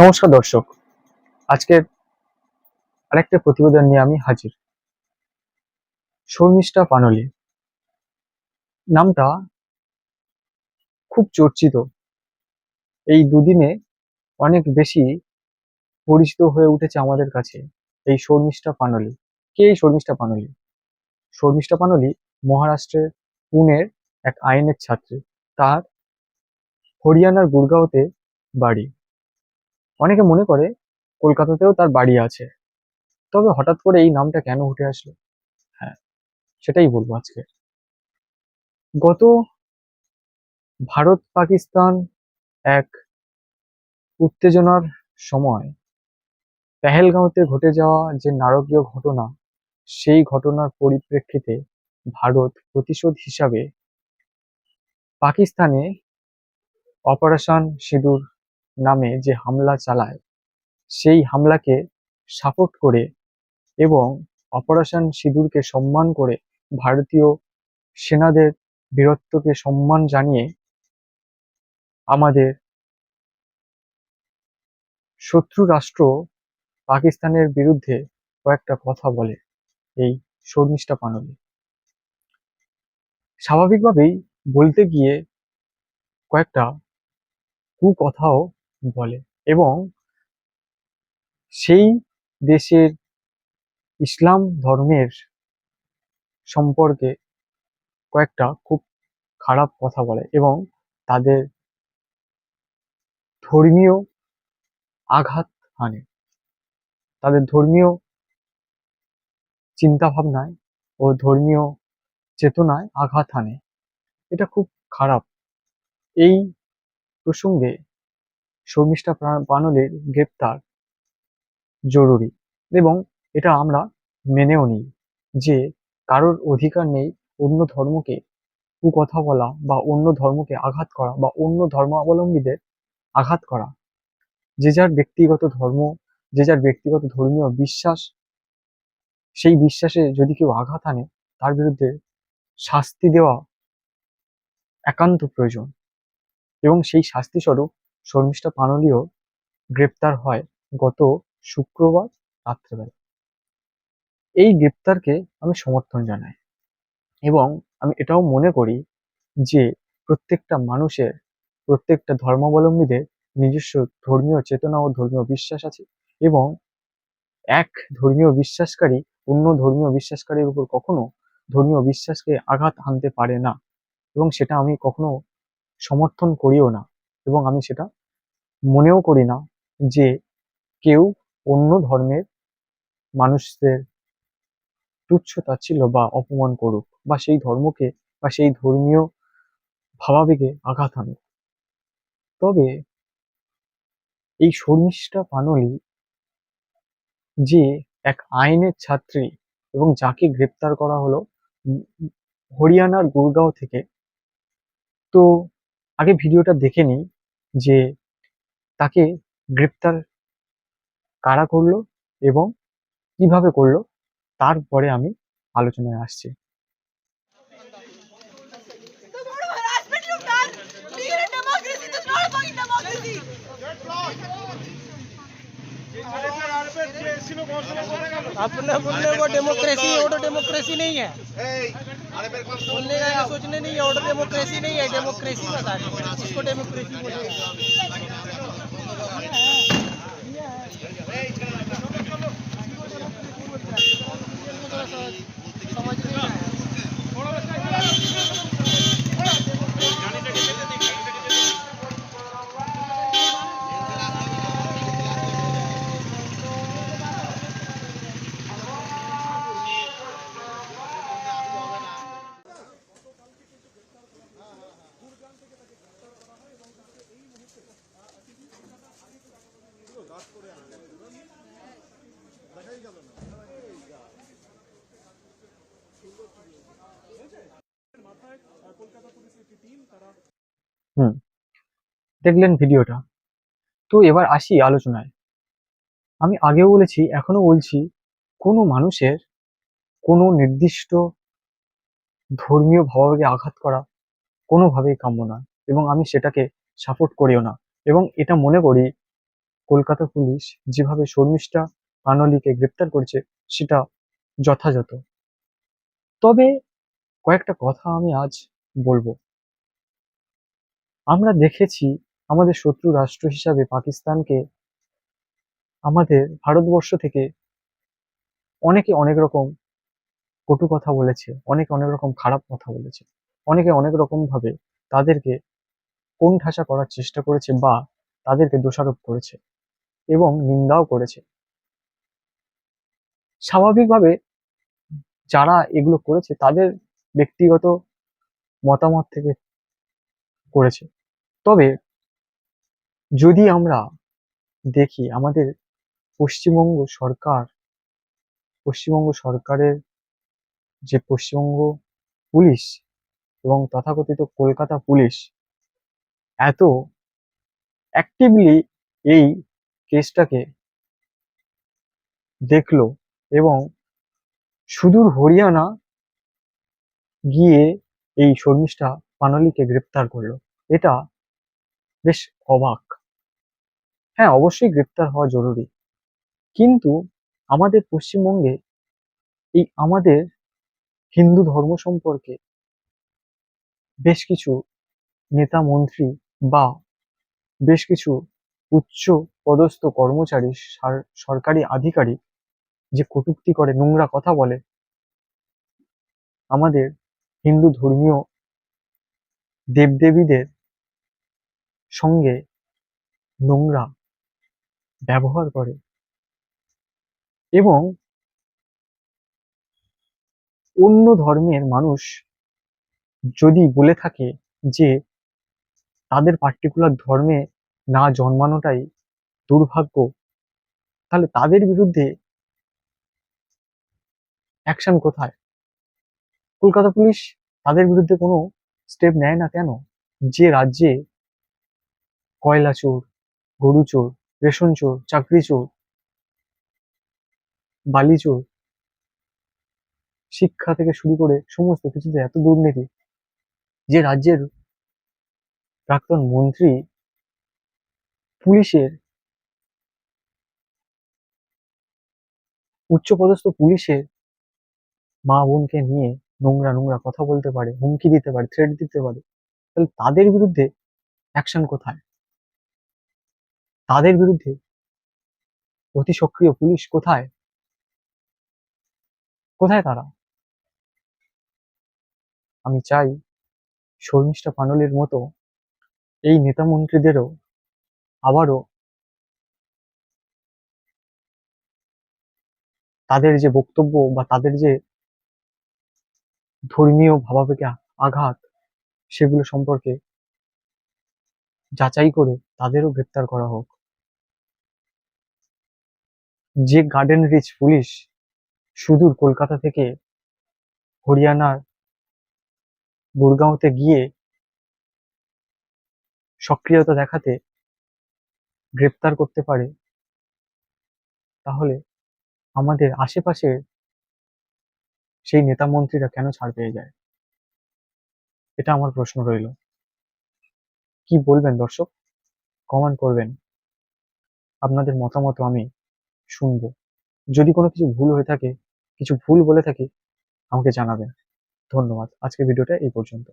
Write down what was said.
নমস্কার দর্শক। আজকের আরেকটা প্রতিবেদন নিয়ে আমি হাজির। শর্মিষ্ঠা পানলি। নামটা খুব চর্চিত। এই দুদিনে অনেক বেশি পরিচিত হয়ে উঠেছে আমাদের কাছে এই শর্মিষ্ঠা পানলি। কে এই শর্মিষ্ঠা পানলি? শর্মিষ্ঠা পানলি মহারাষ্ট্রের পুনের এক আইনের ছাত্রী। তার হরিয়ানার গুরগাঁওতে বাড়ি। অনেকে মনে করে কলকাতাতেও তার বাড়ি আছে। তবে হঠাৎ করে এই নামটা কেন উঠে আসলো? হ্যাঁ সেটাই বলব আজকে। গত ভারত পাকিস্তান এক উত্তেজনার সময় পেহেলগাঁওতে ঘটে যাওয়া যে নারকীয় ঘটনা, সেই ঘটনার পরিপ্রেক্ষিতে ভারত প্রতিশোধ হিসাবে পাকিস্তানে অপারেশন সিঁদুর নামে যে হামলা চালায়, সেই হামলাকে সাপোর্ট করে এবং অপারেশন সিঁদুরকে সম্মান করে ভারতীয় সেনাদের বীরত্বকে সম্মান জানিয়ে আমাদের শত্রু রাষ্ট্র পাকিস্তানের বিরুদ্ধে কয়েকটা কথা বলে এই শর্মিষ্ঠা পানলি স্বাভাবিকভাবেই বলতে গিয়ে কয়েকটা কুকথাও বলে। এবং সেই দেশের ইসলাম ধর্মের সম্পর্কে কয়েকটা খুব খারাপ কথা বলে এবং তাদের ধর্মীয় আঘাত হানে। তাদের ধর্মীয় চিন্তা ভাবনায় ও ধর্মীয় চেতনায় আঘাত হানে। এটা খুব খারাপ। এই প্রসঙ্গে শর্মিষ্ঠা পানলের গ্রেপ্তার। জরুরি। এবং এটা আমরা মেনেও নিই যে কারোর অধিকার নেই অন্য ধর্মকে কুকথা বলা বা অন্য ধর্মকে আঘাত করা বা অন্য ধর্মাবলম্বীদের আঘাত করা। যে যার ব্যক্তিগত ধর্ম, যে যার ব্যক্তিগত ধর্মীয় বিশ্বাস, সেই বিশ্বাসে যদি কেউ আঘাত আনে, তার বিরুদ্ধে শাস্তি দেওয়া একান্ত প্রয়োজন। এবং সেই শাস্তি স্বরূপ শর্মিষ্ঠা পানলিও গ্রেপ্তার হয় গত শুক্রবার রাত্রেবেলা। এই গ্রেপ্তারকে আমি সমর্থন জানাই এবং আমি এটাও মনে করি যে প্রত্যেকটা মানুষের, প্রত্যেকটা ধর্মাবলম্বীদের নিজস্ব ধর্মীয় চেতনা ও ধর্মীয় বিশ্বাস আছে এবং এক ধর্মীয় বিশ্বাসকারী অন্য ধর্মীয় বিশ্বাসকারীর উপর কখনো ধর্মীয় বিশ্বাসকে আঘাত আনতে পারে না এবং সেটা আমি কখনো সমর্থন করিও না। এবং আমি সেটা মনেও করি না যে কেউ অন্য ধর্মের মানুষদের তুচ্ছ তাচ্ছিল্য বা অপমান করুক বা সেই ধর্মকে বা সেই ধর্মীয় ভাবাবেগে আঘাত আনুক। তবে এই শর্মিষ্ঠা পানলি যে এক আইনের ছাত্রী এবং যাকে গ্রেপ্তার করা হলো হরিয়ানার গুরগাঁও থেকে, তো আগে ভিডিওটা দেখে নিই যে তাকে গ্রেপ্তার কারা করল এবং কীভাবে করল, তারপরে আমি আলোচনায় আসছি। अपने बोलने को डेमोक्रेसी है वो तो डेमोक्रेसी नहीं है। बोलने का या सोचने नहीं है तो डेमोक्रेसी नहीं है डेमोक्रेसी बता रही इसको डेमोक्रेसी बोलेगा समझ नहीं आया। দেখলেন ভিডিওটা। তো এবার আসি আলোচনায়। আমি আগেও বলেছি এখনও বলছি, কোনো মানুষের কোনো নির্দিষ্ট ধর্মীয় ভাবাবেগে আঘাত করা কোনোভাবেই কাম্য নয় এবং আমি সেটাকে সাপোর্ট করিও না। এবং এটা মনে করি, কলকাতা পুলিশ যেভাবে শর্মিষ্ঠা পানলিকে গ্রেপ্তার করেছে, সেটা যথাযথ। তবে কয়েকটা কথা আমি আজ বলব। আমরা দেখেছি আমাদের শত্রু রাষ্ট্র হিসাবে পাকিস্তানকে আমাদের ভারতবর্ষ থেকে অনেকে অনেক রকম কটু কথা বলেছে, অনেকে অনেক রকম খারাপ কথা বলেছে, অনেকে অনেক রকম ভাবে তাদেরকে কোণঠাসা করার চেষ্টা করেছে বা তাদেরকে দোষারোপ করেছে এবং নিন্দাও করেছে। স্বাভাবিকভাবে যারা এগুলো করেছে তাদের ব্যক্তিগত মতামত থেকে করেছে। তবে যদি আমরা দেখি আমাদের পশ্চিমবঙ্গ সরকার, পশ্চিমবঙ্গ সরকারের যে পশ্চিমবঙ্গ পুলিশ এবং তথাকথিত কলকাতা পুলিশ এত অ্যাক্টিভলি এই কেসটাকে দেখল এবং সুদূর হরিয়ানা গিয়ে এই শর্মিষ্ঠা পানালিকে গ্রেপ্তার করল। এটা বেশ অবাক। হ্যাঁ অবশ্যই গ্রেপ্তার হওয়া জরুরি। কিন্তু আমাদের পশ্চিমবঙ্গে এই আমাদের হিন্দু ধর্ম সম্পর্কে বেশ কিছু নেতা মন্ত্রী বা বেশ কিছু উচ্চ পদস্থ কর্মচারী, সার- সরকারি আধিকারিক যে কটূক্তি করে, নোংরা কথা বলে, আমাদের হিন্দু ধর্মীয় দেবদেবীদের সঙ্গে নোংরা ব্যবহার করে। এবং অন্য ধর্মের মানুষ যদি বলে থাকে যে তাদের পার্টিকুলার ধর্মে না জন্মানোটাই দুর্ভাগ্য, তাহলে তাদের বিরুদ্ধে অ্যাকশন কোথায়? কলকাতা পুলিশ তাদের বিরুদ্ধে কোনো স্টেপ নেয় না কেন? যে রাজ্যে কয়লা চোর গরু চোর রেশন চোর, চাকরি চোর, বালি চোর, শিক্ষা থেকে শুরু করে সমস্ত কিছুতে এত দুর্নীতি যে রাজ্যের প্রাক্তন মন্ত্রী, পুলিশের উচ্চপদস্থ পুলিশের মা বোনকে নিয়ে নোংরা নোংরা কথা বলতে পারে, হুমকি দিতে পারে থ্রেট দিতে পারে, তাহলে তাদের বিরুদ্ধে অ্যাকশন কোথায়? তাদের বিরুদ্ধে অতি সক্রিয় পুলিশ কোথায়? কোথায় তারা? আমি চাই শর্মিষ্ঠা পানলের মতো এই নেতা মন্ত্রীদেরও আবারও তাদের যে বক্তব্য বা তাদের যে ধর্মীয় ভাবাবেগে আঘাত সেগুলো সম্পর্কে যাচাই করে তাদেরও গ্রেপ্তার করা হোক। যে গার্ডেন রিচ পুলিশ সুদূর কলকাতা থেকে হরিয়ানার গুরগাঁওতে গিয়ে সক্রিয়তা দেখাতে গ্রেপ্তার করতে পারে, তাহলে আমাদের আশেপাশের সেই নেতা মন্ত্রীরা কেন ছাড় পেয়ে যায়? এটা আমার প্রশ্ন রইল। কি বলবেন দর্শক? কমেন্ট করবেন। আপনাদের মতামত আমি শুনব। যদি কোনো কিছু ভুল হয়ে থাকে, কিছু ভুল বলে থাকি, আমাকে জানাবেন। ধন্যবাদ। আজকে ভিডিওটা এই পর্যন্ত।